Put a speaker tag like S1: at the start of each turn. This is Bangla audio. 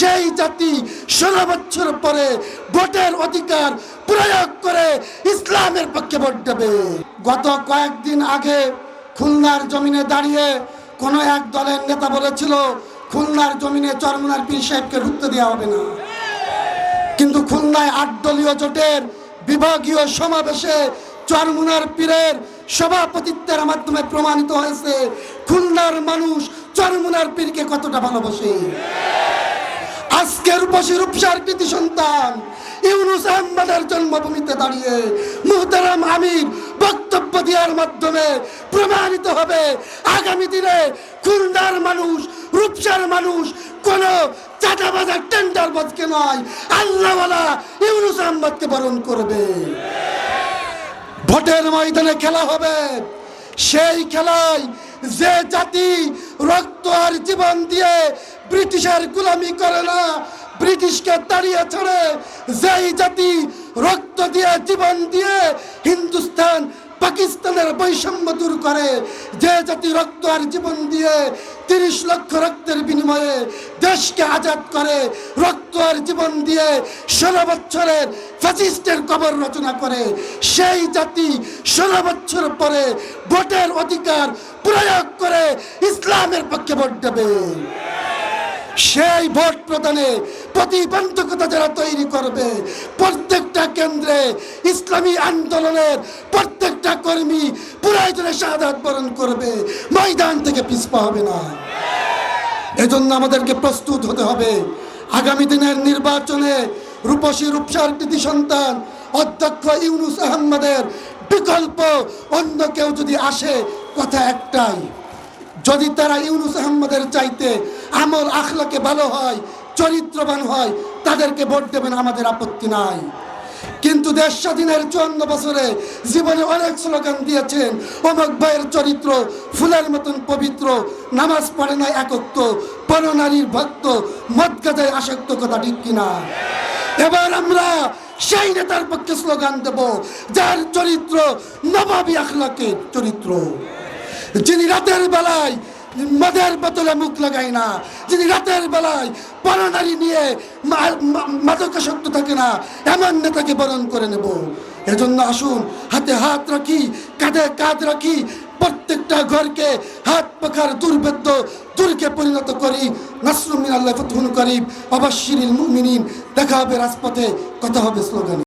S1: সেই জাতি ষোলো বছর পরে ভোটের অধিকার প্রয়োগ করে ইসলামের পক্ষে ভোট দেবে। গত কয়েকদিন আগে খুলনার জমিনে দাঁড়িয়ে কোনো এক দলের নেতা বলেছিল, খুলনার জমিনে চরমনার পীর সাহেবকে ঢুকতে দেওয়া হবে না। কিন্তু খুলনায় আট দলীয় জোটের বিভাগীয় সমাবেশে চরমুনার পীরের সভাপতিত্বের মাধ্যমে প্রমাণিত হয়েছে, খুলনার মানুষ চরমুনার পীরকে কতটা ভালোবাসে। আজকের বসে রূপসার কৃতি সন্তান, ইউনুস আহমদের জন্মভূমিতে দাঁড়িয়ে মুহতারাম আমির বক্তব্য দেওয়ার মাধ্যমে প্রমাণিত হবে, আগামী দিনে খুলনার মানুষ, রূপসার মানুষ কোন চাঁদাবাজার টেন্ডার বদকে নয়, আল্লাহওয়ালা ইউনুস আহমদকে বরণ করবে। ভোটের ময়দানে খেলা হবে, সেই খেলায় যে জাতি রক্ত আর জীবন দিয়ে ব্রিটিশের গুলামি করে না, ব্রিটিশকে তাড়িয়ে ছাড়ে যেই জাতি রক্ত দিয়ে জীবন দিয়ে হিন্দুস্তান, পাকিস্তানের বৈষম্য দূর করে, যে জাতি রক্ত আর জীবন দিয়ে তিরিশ লক্ষ রক্তের বিনিময়ে দেশকে আজাদ করে, রক্ত আর জীবন দিয়ে ষোলো বছরের ফ্যাসিস্টের কবর রচনা করে, সেই জাতি ষোলো বছর পরে ভোটের অধিকার প্রয়োগ করে ইসলামের পক্ষে ভোট দেবে। সেই ভোট প্রদানে প্রতিবন্ধকতা যারা তৈরি করবে, প্রত্যেকটা কেন্দ্রে ইসলামী আন্দোলনের প্রত্যেকটা কর্মী প্রয়োজনে শাহাদাত বরণ করবে। ময়দান থেকে পিছপা হবে না। এজন্য আমাদেরকে প্রস্তুত হতে হবে। আগামী দিনের নির্বাচনে রূপসী রূপসার কৃতি সন্তান, অধ্যক্ষ ইউনুস আহমদের বিকল্প অন্য কেউ যদি আসে, কথা একটাই, যদি তারা ইউনুস আহমদের চাইতে আমল আখলাকে ভালো হয়, চরিত্রবান হয়, তাদেরকে ভোট দেবেন আমাদের আপত্তি নাই। কিন্তু দেশ স্বাধীনের চুয়ান্ন বছরে জীবনে অনেক স্লোগান দিয়েছেন, অমক ভাইয়ের চরিত্র ফুলের মতন পবিত্র, নামাজ পড়ে না একত্ব পরনারীর ভক্ত, মদ গাজায় আসক্ত কথা ঠিক কিনা? এবার আমরা সেই নেতার পক্ষে স্লোগান দেব, যার চরিত্র নবাবী আখলাকের চরিত্র। যিনি রাতের বেলায় মদের বোতলে মুখ লাগায় না। যিনি রাতের বেলায় পরনারী নিয়ে মা- মা- মাদকাসক্ত থাকে না, এমন নেতাকে বরণ করে নেব। এজন্য আসুন, হাতে হাত রাখি, কাঁধে কাঁধ রাখি, প্রত্যেকটা ঘরকে হাত পাখার দুর্ভেদ্য দূরকে পরিণত করি। নাসরুমিন আল্লাহ ফতুন করিব অবশ্যিরিল মুমিনিন, দেখা হবে রাজপথে, কথা হবে স্লোগানে।